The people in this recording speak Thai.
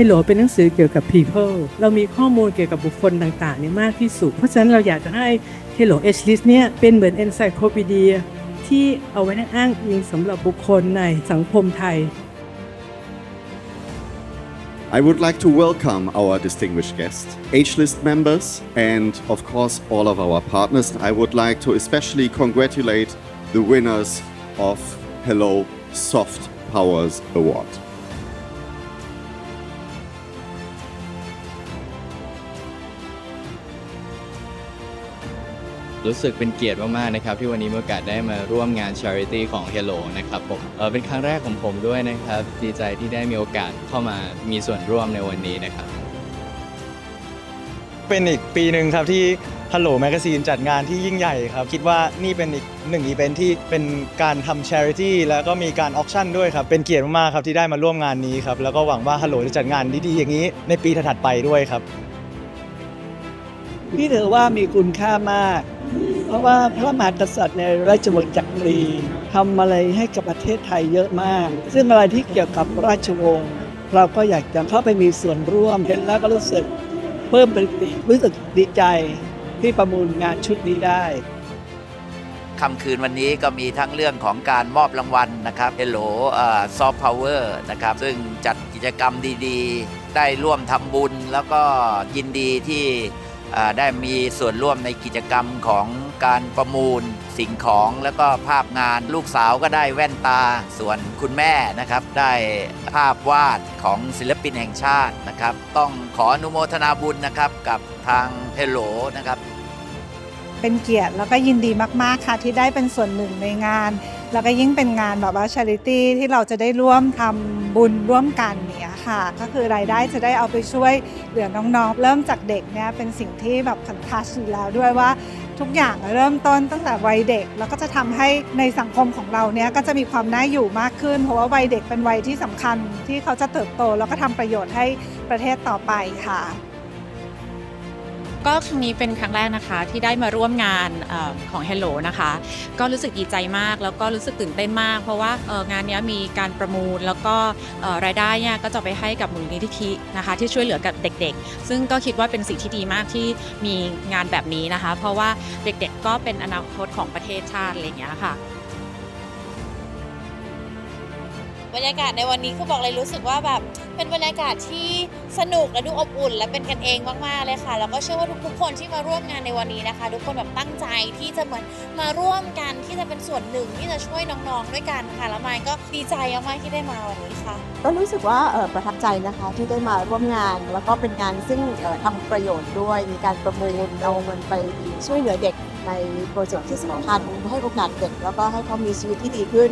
Hello เป็นหนังสือเกี่ยวกับ people เรามีข้อมูลเกี่ยวกับบุคคลต่างๆเนี่ยมากที่สุด เพราะฉะนั้นเราอยากจะให้ Hello H list เนี่ยเป็นเหมือน encyclopedia ที่เอาไว้อ้างอิงสำหรับบุคคลในสังคมไทย I would like to welcome our distinguished guests, H-list members, and of course all of our partners. I would like to especially congratulate the winners of Hello Soft Powers Award. รู้สึกเป็นเกียรติมากๆนะครับที่วันนี้มีโอกาสได้มาร่วมงาน Charity ของ Hello นะครับผมเออเป็นครั้งแรกของผมด้วยนะครับ ดีใจที่ได้มีโอกาสเข้ามามีส่วนร่วมในวันนี้นะครับเป็นอีกปีหนึ่งครับที่ Hello Magazine จัดงานที่ยิ่งใหญ่ครับ คิดว่านี่เป็นอีกหนึ่งอีเวนท์ที่เป็นการทำ charity แล้วก็มีการออกชั่นด้วยครับ เป็นเกียรติมากๆครับที่ได้มาร่วมงานนี้ครับ แล้วก็หวังว่า Hello จะจัดงานดีๆอย่างนี้ในปีถัดๆไปด้วยครับ พี่ถือว่ามีคุณค่ามาก เพราะว่าพระมหากษัตริย์ในราชวงศ์จักรีทำอะไรให้กับประเทศไทยเยอะมาก ซึ่งอะไรที่เกี่ยวกับราชวงศ์เราก็อยากจะเข้าไปมีส่วนร่วมเห็นแล้วก็รู้สึกเพิ่มปริติรู้สึกดีใจที่ประมูลงานชุดนี้ได้ค่ำคืนวันนี้ก็มีทั้งเรื่องของการมอบรางวัลนะครับ Hello ซอฟต์พาวเวอร์นะครับ ซึ่งจัดกิจกรรมดีๆ ได้ร่วมทำบุญ แล้วก็ยินดีที่ได้มีส่วนร่วมในกิจกรรมของ การประมูลสิ่งของแล้วก็ภาพงานลูกสาวก็ได้แว่นตา ส่วนคุณแม่นะครับ ได้ภาพวาดของศิลปินแห่งชาตินะครับ ต้องขออนุโมทนาบุญนะครับกับทาง Hello นะครับเป็นเกียรติแล้วก็ยินดีมาก ๆ ค่ะ ที่ได้เป็นส่วนหนึ่งในงาน แล้วก็ยิ่งเป็นงานแบบว่า charity ที่เราจะได้ร่วมทำบุญร่วมกันเนี่ยค่ะ ก็คือรายได้จะได้เอาไปช่วยเหลือน้อง ๆ เริ่มจากเด็กเนี่ยเป็นสิ่งที่แบบคันทัชอยู่แล้วด้วยว่า ทุกอย่างเริ่มต้นตั้งแต่วัยเด็ก แล้วก็จะทำให้ในสังคมของเราเนี้ยก็จะมีความน่าอยู่มากขึ้น เพราะว่าวัยเด็กเป็นวัยที่สำคัญที่เขาจะเติบโต แล้วก็ทำประโยชน์ให้ประเทศต่อไปค่ะ ก็ครั้งนี้เป็นครั้งแรกนะคะที่ได้มาร่วมงานเออของ Hello นะคะ ก็รู้สึกดีใจมากแล้วก็รู้สึกตื่นเต้นมาก เพราะว่าเอ่องานเนี้ยมีการประมูลแล้วก็เอ่อรายได้เนี่ยก็จะไปให้กับมูลนิธินะคะ ที่ช่วยเหลือกับเด็กๆ ซึ่งก็คิดว่าเป็นสิ่งที่ดีมากที่มีงานแบบนี้นะคะ เพราะว่าเด็กๆก็เป็นอนาคตของประเทศชาติอะไรอย่างเงี้ยค่ะ บรรยากาศในวันนี้คือบอกเลยรู้สึกว่าแบบเป็นบรรยากาศที่ สนุกและดูอบอุ่น และเป็นกันเองมากๆเลยค่ะ แล้วก็เชื่อว่าทุกๆคนที่มาร่วมงานในวันนี้นะคะ ทุกคนแบบตั้งใจที่จะเหมือนมาร่วมกันที่จะเป็นส่วนหนึ่งที่จะช่วยน้องๆด้วยกันค่ะแล้วมายก็ดีใจมากๆที่ได้มาวันนี้ค่ะ ก็รู้สึกว่าประทับใจนะคะที่ได้มาร่วมงาน แล้วก็เป็นงานซึ่งเอ่อทำประโยชน์ด้วยมีการประมูลเอาเงินไปช่วยเหลือเด็กในโปรเจกต์ที่สำคัญให้โอกาสเด็กแล้วก็ให้เขามีชีวิตที่ดีขึ้น